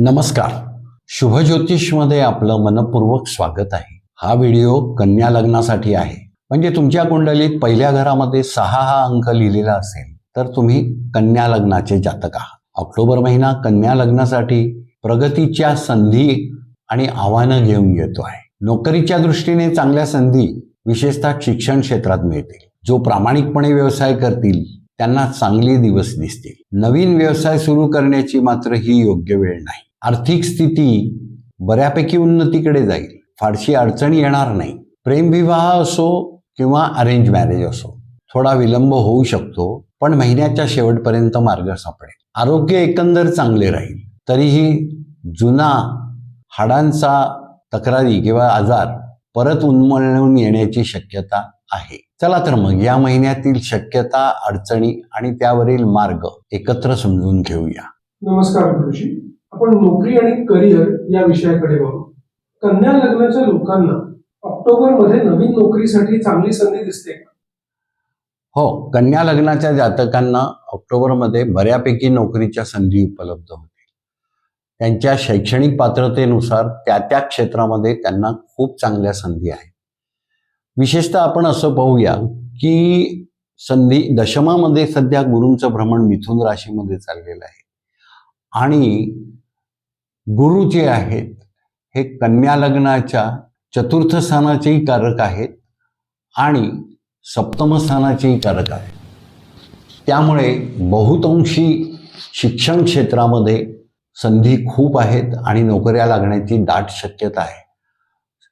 नमस्कार. शुभज्योतिषमध्ये आपलं मनपूर्वक स्वागत आहे. हा व्हिडिओ कन्या लग्नासाठी आहे. म्हणजे तुमच्या कुंडलीत पहिल्या घरामध्ये सहा हा अंक लिहिलेला असेल तर तुम्ही कन्या लग्नाचे जातक आहात. ऑक्टोबर महिना कन्या लग्नासाठी प्रगतीच्या संधी आणि आव्हानं घेऊन येतो आहे. नोकरीच्या दृष्टीने चांगल्या संधी विशेषतः शिक्षण क्षेत्रात मिळतील. जो प्रामाणिकपणे व्यवसाय करतील त्यांना चांगले दिवस दिसतील. नवीन व्यवसाय सुरू करण्याची मात्र ही योग्य वेळ नाही. आर्थिक स्थिती बऱ्यापैकी उन्नतीकडे जाईल. फारशी अडचण येणार नाही. प्रेमविवाह असो किंवा अरेंज मॅरेज असो थोडा विलंब होऊ शकतो पण महिन्याच्या शेवटपर्यंत मार्ग सापडेल. आरोग्य एकंदर चांगले राहील. तरीही जुना हाडांचा तक्रारी किंवा आजार परत उन्मळून येण्याची शक्यता आहे. चला तर मग या महिन्यातील शक्यता अडचणी आणि त्यावरील मार्ग एकत्र समजून घेऊया. नमस्कार गुरुजी आपण नोकरी आणि करिअर या विषयाकडे बघू. कन्या लग्नाच्या लोकांना ऑक्टोबरमध्ये नवीन नोकरीसाठी चांगली संधी दिसते का? हो कन्या लग्नाच्या जातकांना ऑक्टोबरमध्ये बऱ्यापैकी नोकरीच्या संधी उपलब्ध होतील. त्यांच्या शैक्षणिक पात्रतेनुसार त्या त्या क्षेत्रामध्ये त्यांना खूप चांगल्या संधी आहेत. विशेषतः आपण असं पाहूया की संधी दशमामध्ये सध्या गुरूंचं भ्रमण मिथुन राशीमध्ये चाललेलं आहे. आणि गुरु जे आहेत हे कन्या लग्नाच्या चतुर्थ स्थानाचेही कारक आहेत आणि सप्तम स्थानाचेही कारक आहे त्यामुळे बहुतांशी शिक्षण क्षेत्रामध्ये संधी खूप आहेत आणि नोकऱ्या लागण्याची दाट शक्यता आहे.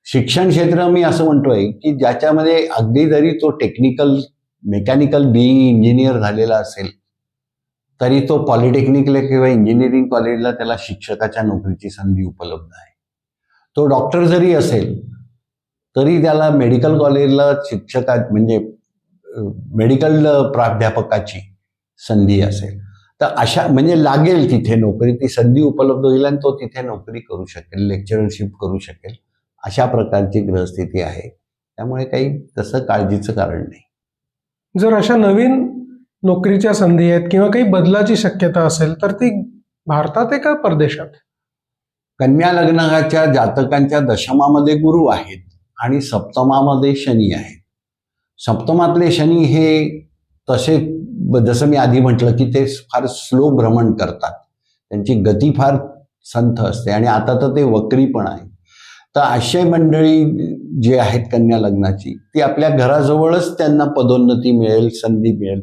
शिक्षण क्षेत्र मी असं म्हणतोय की ज्याच्यामध्ये अगदी जरी तो टेक्निकल मेकॅनिकल बी इंजिनियर झालेला असेल तरी तो पॉलिटेक्निकला किंवा इंजिनिअरिंग कॉलेजला त्याला शिक्षकाच्या नोकरीची संधी उपलब्ध आहे. तो डॉक्टर जरी असेल तरी त्याला मेडिकल कॉलेजला शिक्षका म्हणजे मेडिकल प्राध्यापकाची संधी असेल. तर अशा म्हणजे लागेल तिथे नोकरी ती संधी उपलब्ध होईल आणि तो तिथे नोकरी करू शकेल लेक्चरशिप करू शकेल अशा प्रकारची ग्रहस्थिती आहे. त्यामुळे काही तसं काळजीचं कारण नाही. जर अशा नवीन नोकरीच्या संधी आहेत किंवा काही बदलाची शक्यता असेल तर ती भारतात आहे का परदेशात. कन्या लग्नाच्या जातकांच्या दशमामध्ये गुरु आहेत आणि सप्तमामध्ये शनी आहेत. सप्तमातले शनी हे तसे जसं मी आधी म्हटलं की ते फार स्लो भ्रमण करतात. त्यांची गती फार संथ असते आणि आता तर ते वक्री पण आहे तर आशय मंडळी जे आहेत कन्या लग्नाची ती आपल्या घराजवळच त्यांना पदोन्नती मिळेल संधी मिळेल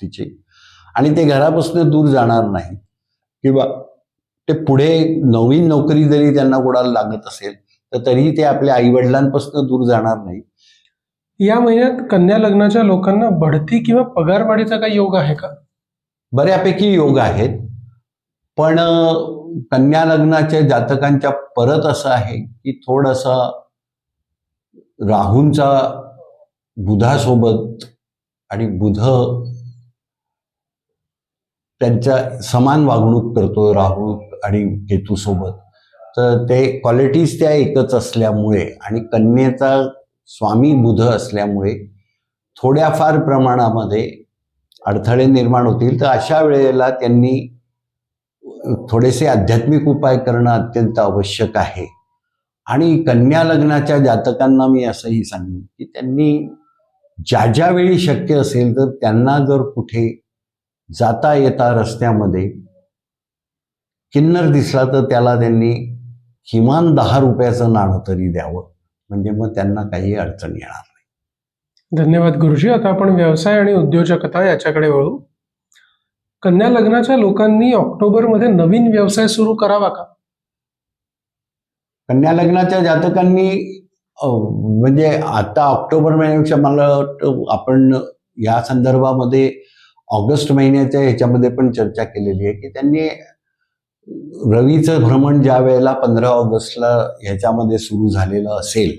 पदोन्नतीची आणि ते घरापासून दूर जाणार नाही किंवा ते पुढे नवीन नोकरी जरी त्यांना कोणाला लागत असेल तर तरीही ते आपल्या आईवडिलांपासून दूर जाणार नाही या महिन्यात कन्या लग्नाच्या लोकांना बढती किंवा पगारवाढीचा काही योग आहे का? बऱ्यापैकी योग आहेत. पण कन्या लग्नाच्या जातकांच्या परत असं आहे की थोडंसं राहूंचा बुधासोबत आणि बुध त्यांच्या समान वागणूक करतो राहू आणि केतूसोबत तर ते क्वालिटीज त्या एकच असल्यामुळे आणि कन्येचा स्वामी बुध असल्यामुळे थोड्याफार प्रमाणामध्ये अडथळे निर्माण होतील. तर अशा वेळेला त्यांनी थोडेसे आध्यात्मिक उपाय करणं अत्यंत आवश्यक आहे. आणि कन्या लग्नाच्या जातकांना मी असंही सांगेन की त्यांनी ज्या ज्या वेळी शक्य असेल तर त्यांना जर कुठे जाता येता रस्त्यामध्ये किन्नर दिसला तर त्याला त्यांनी किमान दहा रुपयाचं नाणं तरी द्यावं. म्हणजे मग त्यांना काही अडचण येणार नाही. धन्यवाद गुरुजी. आता आपण व्यवसाय आणि उद्योजकता याच्याकडे वळू. कन्या लग्नाच्या लोकांनी ऑक्टोबरमध्ये नवीन व्यवसाय सुरू करावा का? कन्या लग्नाच्या जातकांनी म्हणजे आता ऑक्टोबर महिन्यापेक्षा मला वाटतं आपण या संदर्भामध्ये ऑगस्ट महिन्याच्या ह्याच्यामध्ये पण चर्चा केलेली आहे की त्यांनी रवीचं भ्रमण ज्या वेळेला पंधरा ऑगस्टला ह्याच्यामध्ये सुरू झालेलं असेल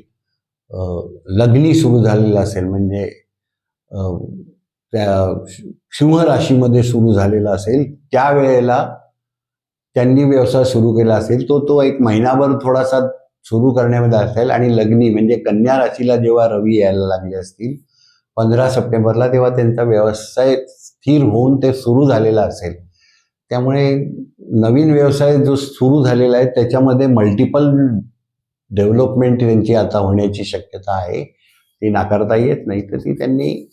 लग्नी सुरू झालेलं असेल म्हणजे त्या सिंह राशीमध्ये सुरू झालेला असेल त्यावेळेला त्यांनी व्यवसाय सुरू केला असेल तो तो एक महिनाभर थोडासा सुरू करण्यामध्ये असेल आणि लग्नी म्हणजे कन्या राशीला जेव्हा रवी यायला लागले असतील पंधरा सप्टेंबरला तेव्हा त्यांचा व्यवसाय स्थिर होऊन ते सुरू झालेलं असेल. त्यामुळे नवीन व्यवसाय जो सुरू झालेला आहे त्याच्यामध्ये मल्टिपल डेव्हलपमेंट त्यांची आता होण्याची शक्यता आहे. ती नाकारता येत नाही तर ती त्यांनी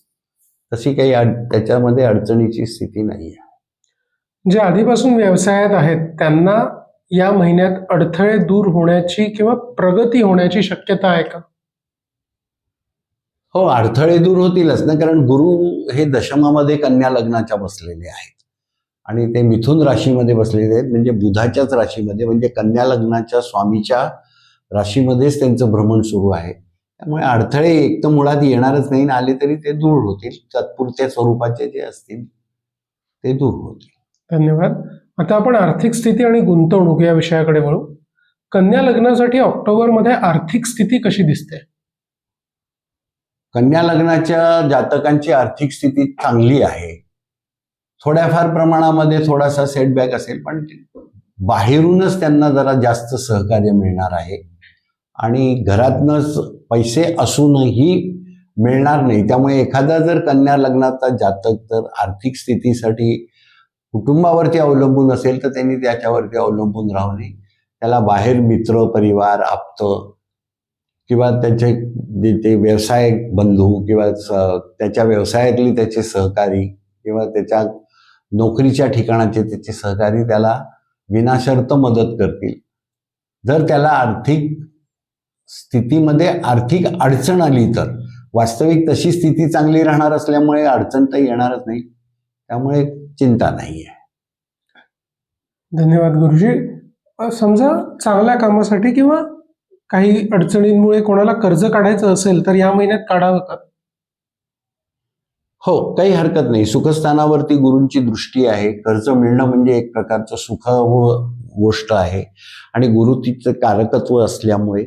तशी काही अड त्याच्यामध्ये अडचणीची स्थिती नाही आहे. जे आधीपासून व्यवसायात आहेत त्यांना या महिन्यात अडथळे दूर होण्याची किंवा प्रगती होण्याची शक्यता आहे का? हो अडथळे दूर होतीलच ना कारण गुरु हे दशमामध्ये कन्या लग्नाच्या बसलेले आहेत. आणि ते मिथुन राशीमध्ये बसलेले आहेत म्हणजे बुधाच्याच राशीमध्ये म्हणजे कन्या लग्नाच्या स्वामीच्या राशीमध्येच त्यांचं भ्रमण सुरू आहे. त्यामुळे अडथळे एक तर मुळात येणारच नाही आणि आले तरी ते दूर होतील. तात्पुरत्या स्वरूपाचे जे असतील ते दूर होतील. धन्यवाद. आता आपण आर्थिक स्थिती आणि गुंतवणूक या विषयाकडे वळू. कन्या लग्नासाठी ऑक्टोबरमध्ये आर्थिक स्थिती कशी दिसते? कन्या लग्नाच्या जातकांची आर्थिक स्थिती चांगली आहे. थोड्याफार प्रमाणामध्ये थोडासा सेटबॅक असेल पण बाहेरूनच त्यांना जरा जास्त सहकार्य मिळणार आहे. आणि घरातनंच पैसे असूनही मिळणार नाही. त्यामुळे एखादा जर कन्या लग्नाचा जातक तर आर्थिक स्थितीसाठी कुटुंबावरती अवलंबून असेल तर त्यांनी त्याच्यावरती अवलंबून राहू नये. त्याला बाहेर मित्र परिवार आप्त किंवा त्याचे जे ते व्यवसाय बंधू किंवा त्याच्या व्यवसायातली त्याचे सहकारी किंवा त्याच्या नोकरीच्या ठिकाणाचे त्याचे सहकारी त्याला विनाशर्त मदत करतील. जर त्याला आर्थिक स्थितीमध्ये आर्थिक अडचण आली तर वास्तविक तशी स्थिती चांगली राहणार असल्यामुळे अडचण तर येणारच नाही. त्यामुळे चिंता नाही आहे धन्यवाद गुरुजी. समजा चांगल्या कामासाठी किंवा काही अडचणींमुळे कोणाला कर्ज काढायचं असेल तर या महिन्यात काढावं का? हो काही हरकत नाही. सुखस्थानावरती गुरूंची दृष्टी आहे. कर्ज मिळणं म्हणजे एक प्रकारचं सुख व गोष्ट आहे. आणि गुरु तिचं कारकत्व असल्यामुळे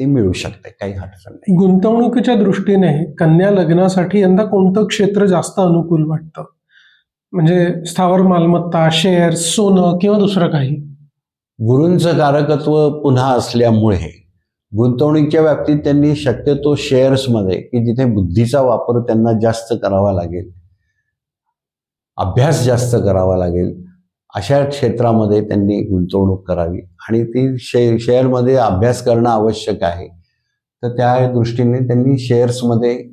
ते मिळू शकते. काही अडचण नाही. गुंतवणुकीच्या दृष्टीने कन्या लग्नासाठी यंदा कोणतं क्षेत्र जास्त अनुकूल वाटतं? म्हणजे स्थावर मालमत्ता शेअर सोनं किंवा दुसरं काही? गुरूंचं कारकत्व पुन्हा असल्यामुळे गुंतवणुकीच्या बाबतीत त्यांनी शक्यतो शेअर्समध्ये की जिथे बुद्धीचा वापर त्यांना जास्त करावा लागेल अभ्यास जास्त करावा लागेल अशा क्षेत्रामध्ये त्यांनी गुंतवणूक करावी. आणि ती शे शेअरमध्ये अभ्यास करणं आवश्यक आहे. तर त्या दृष्टीने त्यांनी शेअर्समध्ये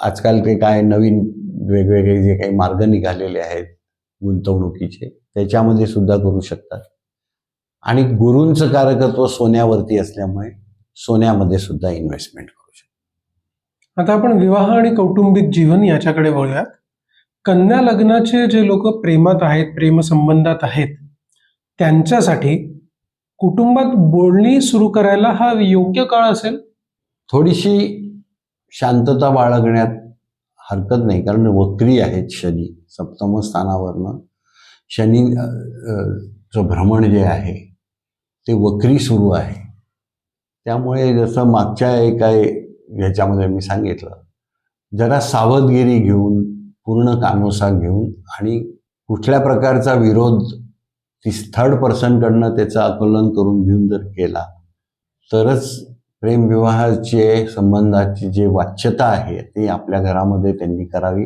आजकाल ते काय नवीन वेगवेगळे जे काही मार्ग निघालेले आहेत गुंतवणुकीचे त्याच्यामध्ये सुद्धा करू शकतात. आणि गुरूंचं कारकत्व सोन्यावरती असल्यामुळे सोन्यामध्ये सुद्धा इन्व्हेस्टमेंट करू शकतात आता आपण विवाह आणि कौटुंबिक जीवन याच्याकडे वळूयात. कन्या लग्नाचे जे लोक प्रेमात आहेत प्रेमसंबंधात आहेत त्यांच्यासाठी कुटुंबात बोलणी सुरू करायला हा योग्य काळ असेल? थोडीशी शांतता बाळगण्यात हरकत नाही कारण वक्री आहेत शनी. सप्तम स्थानावरनं शनी चं भ्रमण जे आहे ते वक्री सुरू आहे. त्यामुळे जसं मागच्या एका ह्याच्यामध्ये मी सांगितलं. जरा सावधगिरी घेऊन पूर्ण कानोसा घेऊन आणि कुठल्या प्रकारचा विरोध ती थर्ड पर्सनकडनं त्याचं आकलन करून घेऊन जर केला तरच प्रेमविवाहाचे संबंधाची जी वाच्यता आहे ती आपल्या घरामध्ये त्यांनी करावी.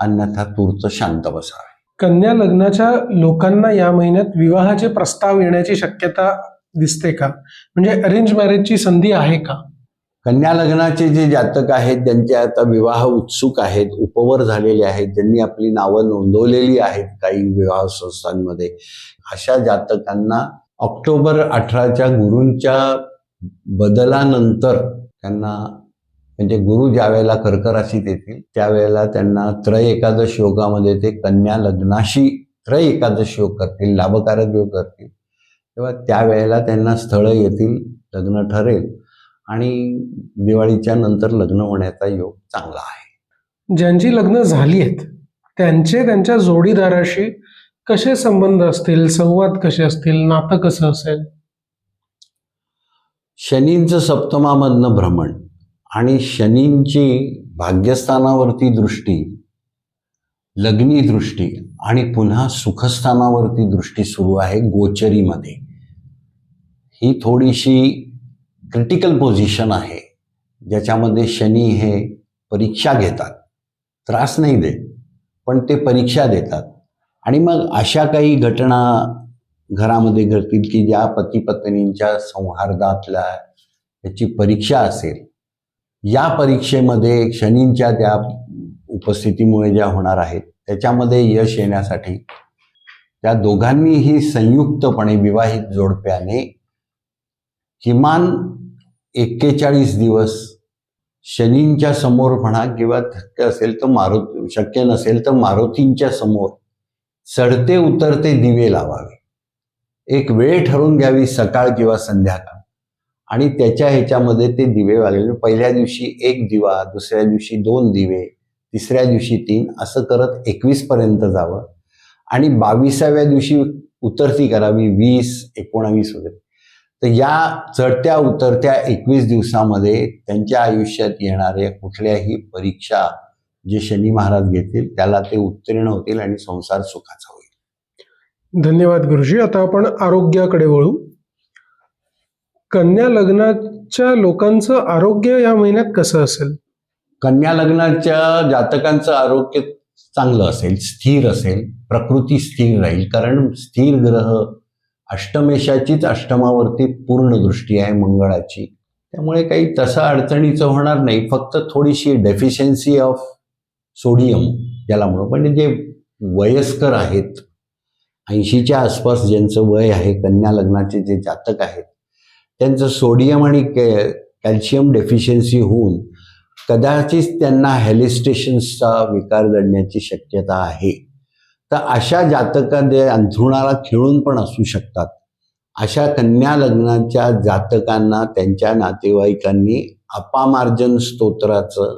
अन्यथा तूर्त शांत बसावे. कन्या लग्नाच्या लोकांना या महिन्यात विवाहाचे प्रस्ताव येण्याची शक्यता दिसते का? म्हणजे अरेंज मॅरेजची संधी आहे का? कन्या लग्नाचे जे जातक आहेत ज्यांचे आता विवाह उत्सुक आहेत उपवर झालेले आहेत ज्यांनी आपली नावं नोंदवलेली आहेत काही विवाह संस्थांमध्ये अशा जातकांना ऑक्टोबर अठराच्या गुरूंच्या बदलानंतर त्यांना म्हणजे गुरु ज्या वेळेला कर्क राशीत येतील त्यावेळेला त्यांना त्रय एकादश योगामध्ये ते कन्या लग्नाशी त्रय एकादश योग करतील लाभकारक योग करतील. तेव्हा त्यावेळेला त्यांना स्थळं येतील लग्न ठरेल आणि दिवाळीच्या नंतर लग्न होण्याचा योग चांगला आहे. ज्यांची लग्न झाली आहेत त्यांचे त्यांच्या जोडीदाराशी कसे संबंध असतील संवाद कसे असतील नातं कसं असेल? शनींचं सप्तमामधनं भ्रमण आणि शनींची भाग्यस्थानावरती दृष्टी लग्नी दृष्टी आणि पुन्हा सुखस्थानावरती दृष्टी सुरू आहे गोचरीमध्ये. ही थोडीशी क्रिटिकल पोझिशन आहे. ज्याच्यामध्ये शनी हे परीक्षा घेतात. त्रास नाही देत पण ते परीक्षा देतात. आणि मग अशा काही घटना घरामध्ये घडतील की ज्या पती पत्नींच्या संहार्दातल्या त्याची परीक्षा असेल. या परीक्षेमध्ये शनींच्या त्या उपस्थितीमुळे ज्या होणार आहेत त्याच्यामध्ये यश येण्यासाठी त्या दोघांनीही संयुक्तपणे विवाहित जोडप्याने किमान एक्केचाळीस दिवस शनींच्या समोर म्हणा किंवा शक्य असेल तर मारुती शक्य नसेल तर मारुतींच्या समोर चढते उतरते दिवे लावावे. एक वेळ ठरवून घ्यावी सकाळ किंवा संध्याकाळ. आणि त्याच्या ह्याच्यामध्ये ते दिवे वागले पहिल्या दिवशी एक दिवा दुसऱ्या दिवशी दोन दिवे तिसऱ्या दिवशी तीन असं करत एकवीसपर्यंत जावं. आणि बावीसाव्या दिवशी उतरती करावी वीस एकोणावीस वगैरे. तर या चढत्या उतरत्या एकवीस दिवसामध्ये त्यांच्या आयुष्यात येणाऱ्या कुठल्याही परीक्षा जे शनी महाराज घेतील त्याला ते उत्तीर्ण होतील आणि संसार सुखाचा होईल. धन्यवाद गुरुजी. आता आपण आरोग्याकडे वळू. कन्या लग्नाच्या लोकांचं आरोग्य या महिन्यात कसं असेल? कन्या लग्नाच्या जातकांचं आरोग्य चांगलं असेल स्थिर असेल प्रकृती स्थिर राहील कारण स्थिर ग्रह अष्टमेशाचीच अष्टमावरती पूर्ण दृष्टी आहे मंगळाची. त्यामुळे काही तसं अडचणीचं होणार नाही. फक्त थोडीशी डेफिशियन्सी ऑफ सोडियम ज्याला म्हणू. पण जे वयस्कर आहेत ऐंशीच्या आसपास ज्यांचं वय आहे कन्या लग्नाचे जे जातक आहेत त्यांचं सोडियम आणि कॅ कॅल्शियम डेफिशियन्सी होऊन कदाचित त्यांना हॅलिस्टेशन्सचा विकार घडण्याची शक्यता आहे. तर अशा जातका जे अंथरुणाला खिळून पण असू शकतात. अशा कन्या लग्नाच्या जातकांना त्यांच्या नातेवाईकांनी अपामार्जन स्तोत्राचं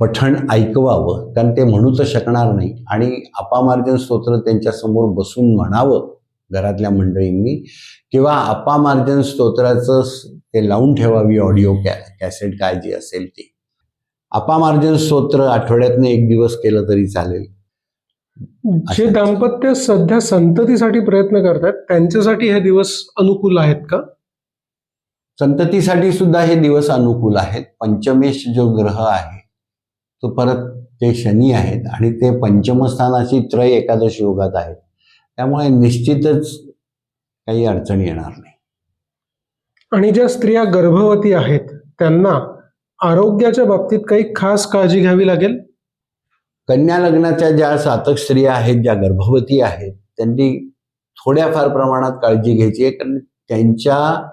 पठण ऐकवावं कारण ते म्हणू तर शकणार नाही. आणि अपामार्जन स्तोत्र त्यांच्यासमोर बसून म्हणावं घरातल्या मंडळींनी किंवा अपामार्जन स्तोत्राचं ते लावून ठेवावी ऑडिओ कॅ कॅसेट काय जी असेल ती. अपामार्जन स्तोत्र आठवड्यातनं एक दिवस केलं तरी चालेल. जे. दाम्पत्य सध्या संततीसाठी प्रयत्न करतात त्यांच्यासाठी हे दिवस अनुकूल आहेत का? संततीसाठी सुद्धा हे दिवस अनुकूल आहेत. पंचमेश जो ग्रह आहे तो परत ते शनी आहेत आणि ते पंचमस्थानाची त्रय एकादश योगात आहेत. त्यामुळे निश्चितच काही अडचण येणार नाही. आणि ज्या स्त्रिया गर्भवती आहेत त्यांना आरोग्याच्या बाबतीत काही खास काळजी घ्यावी लागेल? कन्या लग्नाच्या ज्या सातक स्त्रिया आहेत ज्या गर्भवती आहेत त्यांनी थोड्याफार प्रमाणात काळजी घ्यायची आहे. कारण त्यांच्या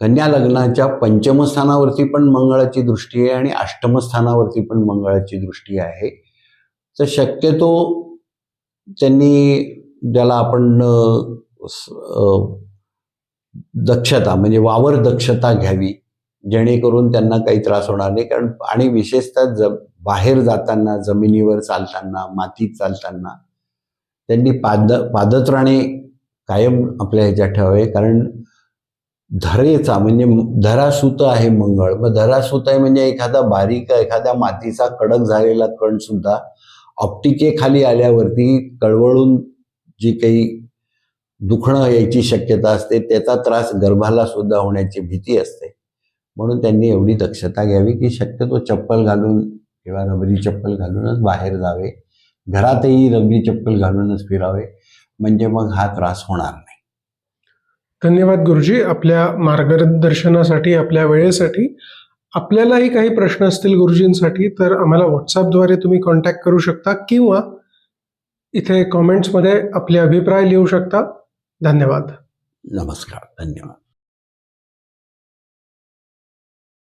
कन्या लग्नाच्या पंचमस्थानावरती पण मंगळाची दृष्टी आहे आणि अष्टमस्थानावरती पण मंगळाची दृष्टी आहे. तर शक्यतो त्यांनी ज्याला आपण स- दक्षता म्हणजे वावर दक्षता घ्यावी जेणेकरून त्यांना काही त्रास होणार नाही. कारण आणि विशेषतः जब बाहेर जाताना जमिनीवर चालताना मातीत चालताना त्यांनी पाद पादत्राणे कायम आपल्या ह्याच्यात ठेवावे. कारण धरेचा म्हणजे धरासूत आहे मंगळ. मग धरासूत आहे म्हणजे एखादा बारीक एखाद्या मातीचा कडक झालेला कण सुद्धा ऑप्टिकेखाली आल्यावरती कळवळून जी काही दुखणं यायची शक्यता असते त्याचा त्रास गर्भाला सुद्धा होण्याची भीती असते. म्हणून त्यांनी एवढी दक्षता घ्यावी की शक्यतो चप्पल घालून किंवा रबरी चप्पल घालूनच बाहेर जावे. घरातही रबरी चप्पल घालूनच फिरावे. म्हणजे मग हा त्रास होणार नाही. धन्यवाद गुरुजी. आपल्या मार्गदर्शनासाठी आपल्या वेळेसाठी. आपल्यालाही काही प्रश्न असतील गुरुजींसाठी तर आम्हाला व्हॉट्सअपद्वारे तुम्ही कॉन्टॅक्ट करू शकता किंवा इथे कॉमेंट्समध्ये आपले अभिप्राय लिहू शकता. धन्यवाद. नमस्कार. धन्यवाद.